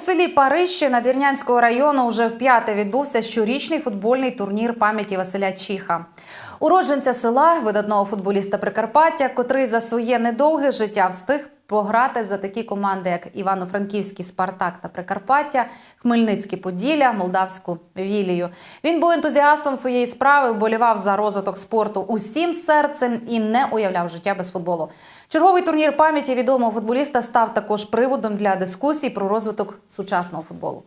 У селі Парижче Надвірнянського району вже вп'яте відбувся щорічний футбольний турнір пам'яті Василя Чіха. Уродженця села, видатного футболіста Прикарпаття, котрий за своє недовге життя встиг пограти за такі команди, як Івано-Франківський Спартак та Прикарпаття, Хмельницькі Поділля, Молдавську Вілію. Він був ентузіастом своєї справи, вболівав за розвиток спорту усім серцем і не уявляв життя без футболу. Черговий турнір пам'яті відомого футболіста став також приводом для дискусій про розвиток сучасного футболу.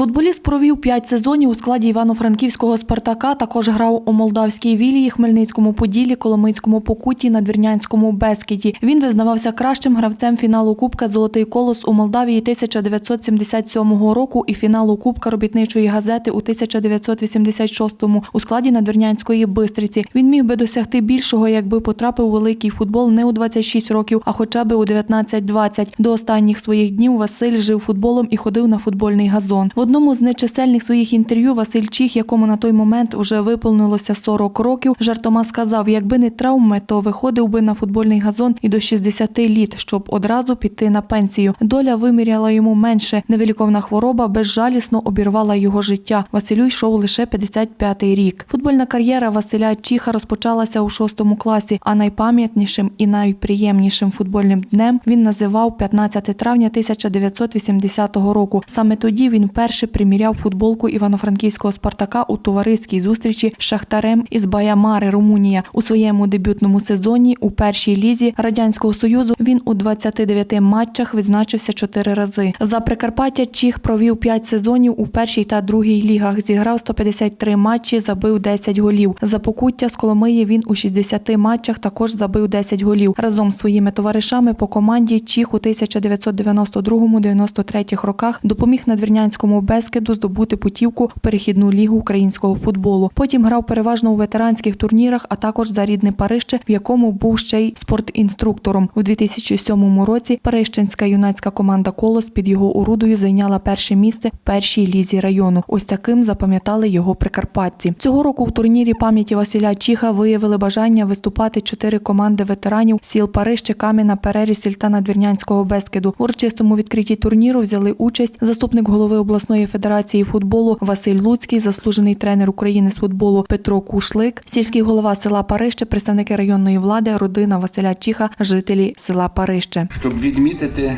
Футболіст провів п'ять сезонів у складі Івано-Франківського Спартака. Також грав у Молдавській Вілії, Хмельницькому Поділі, Коломийському Покуті, Надвірнянському Бескіді. Він визнавався кращим гравцем фіналу Кубка Золотий колос у Молдавії 1977 року і фіналу Кубка робітничої газети у 1986-му у складі Надвірнянської Бистриці. Він міг би досягти більшого, якби потрапив у великий футбол не у 26 років, а хоча б у 19-20. До останніх своїх днів Василь жив футболом і ходив на футбольний газон. Одному з нечисельних своїх інтерв'ю Василь Чіх, якому на той момент вже виповнилося 40 років, жартома сказав: якби не травми, то виходив би на футбольний газон і до 60 літ, щоб одразу піти на пенсію. Доля виміряла йому менше. Невиліковна хвороба безжалісно обірвала його життя. Василю йшов лише 55-й рік. Футбольна кар'єра Василя Чіха розпочалася у шостому класі, а найпам'ятнішим і найприємнішим футбольним днем він називав 15 травня 1980 року. Саме тоді він вперше приміряв футболку івано-франківського Спартака у товариській зустрічі з Шахтарем із Баямари, Румунія. У своєму дебютному сезоні у першій лізі радянського союзу він у 29 матчах відзначився чотири рази. За Прикарпаття Чіх провів 5 сезонів у першій та другій лігах. Зіграв 153 матчі, забив 10 голів. За покуття з Коломиї він у 60 матчах також забив 10 голів. Разом з своїми товаришами по команді Чіх у 1992-93 роках допоміг надвірнянському Бескиду здобути путівку в перехідну лігу українського футболу. Потім грав переважно у ветеранських турнірах, а також за рідне Парижче, в якому був ще й спортінструктором. У 2007 році Парижчинська юнацька команда Колос під його орудою зайняла перше місце в першій лізі району. Ось таким запам'ятали його прикарпатці. Цього року в турнірі пам'яті Василя Чіха виявили бажання виступати чотири команди ветеранів сіл Парижче, Кам'яна, Перерісіль та Надвірнянського Бескиду. У урочистому відкритті турніру взяли участь заступник голови обласної федерації футболу. Василь Луцький, заслужений тренер України з футболу Петро Кушлик, сільський голова села Парижче, представники районної влади, родина Василя Чіха, жителі села Парижче. щоб відмітити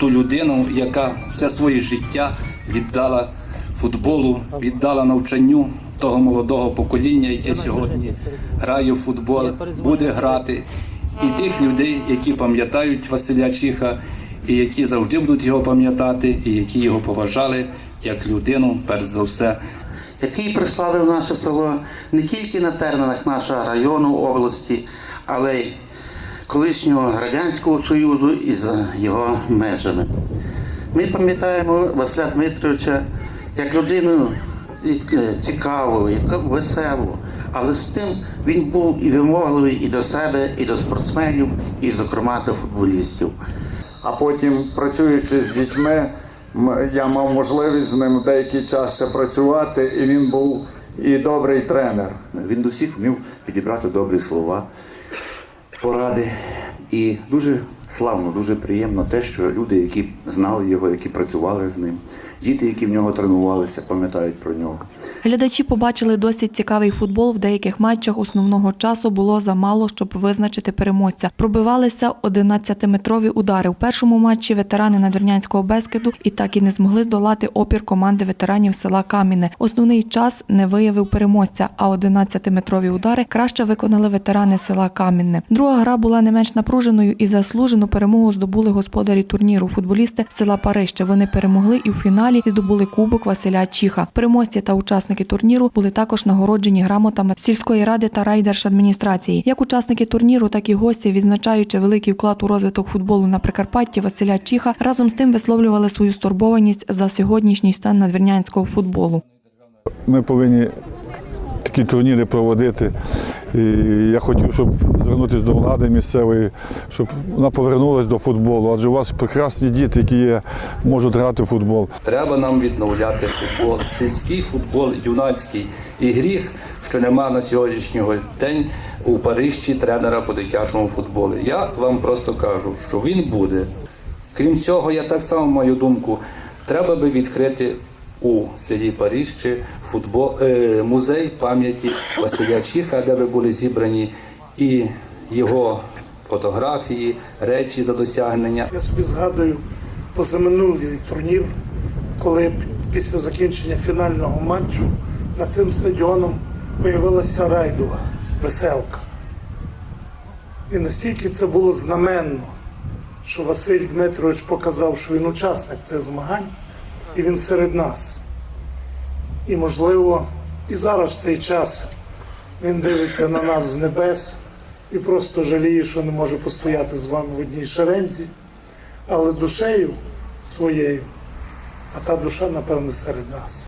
ту людину, яка все своє життя віддала футболу, віддала навчанню того молодого покоління, яке сьогодні грає в футбол, буде грати, і тих людей, які пам'ятають Василя Чіха, і які завжди будуть його пам'ятати, і які його поважали як людину, перш за все, який прислали наше село не тільки на теренах нашого району області, але й колишнього Радянського Союзу і за його межами. Ми пам'ятаємо Василя Дмитровича як людину е, цікаву, веселу, але з тим він був і вимогливий і до себе, і до спортсменів, і, зокрема, до футболістів. а потім, працюючи з дітьми, я мав можливість з ним деякий час ще працювати, і він був і добрий тренер. Він до всіх вмів підібрати добрі слова, поради. І дуже славно, дуже приємно те, що люди, які знали його, які працювали з ним, діти, які в нього тренувалися, пам'ятають про нього. Глядачі побачили досить цікавий футбол. В деяких матчах основного часу було замало, щоб визначити переможця. Пробивалися 11-метрові удари. У першому матчі ветерани Надвірнянського Бескиду і так і не змогли здолати опір команди ветеранів села Каміне. Основний час не виявив переможця, а 11-метрові удари краще виконали ветерани села Камінне. Друга гра була не менш напруженою і заслужену перемогу здобули господарі турніру. Футболісти села Парижче. Вони перемогли і в фіналі і здобули кубок Василя Чіха. Переможці та учасники турніру були також нагороджені грамотами сільської ради та райдержадміністрації. Як учасники турніру, так і гості, відзначаючи великий вклад у розвиток футболу на Прикарпатті Василя Чіха, разом з тим висловлювали свою стурбованість за сьогоднішній стан надвірнянського футболу. Ми повинні такі турніри проводити. І я хотів, щоб звернутися до влади місцевої, щоб вона повернулася до футболу. Адже у вас прекрасні діти, які є, можуть грати в футбол. Треба нам відновляти футбол, сільський футбол, юнацький. І гріх, що нема на сьогоднішнього день у Парижі тренера по дитячому футболу. Я вам просто кажу, що він буде. Крім цього, я так само маю думку, треба би відкрити у селі Паріжче футбол, е, музей пам'яті Василя Чіха, де би були зібрані і його фотографії, речі за досягнення. Я собі згадую позаминулий турнір, коли після закінчення фінального матчу над цим стадіоном появилася райдуга, веселка. І настільки це було знаменно, що Василь Дмитрович показав, що він учасник цих змагань, і він серед нас. І, можливо, і зараз в цей час він дивиться на нас з небес і просто жаліє, що не може постояти з вами в одній шерензі, але душею своєю, а та душа, напевно, серед нас.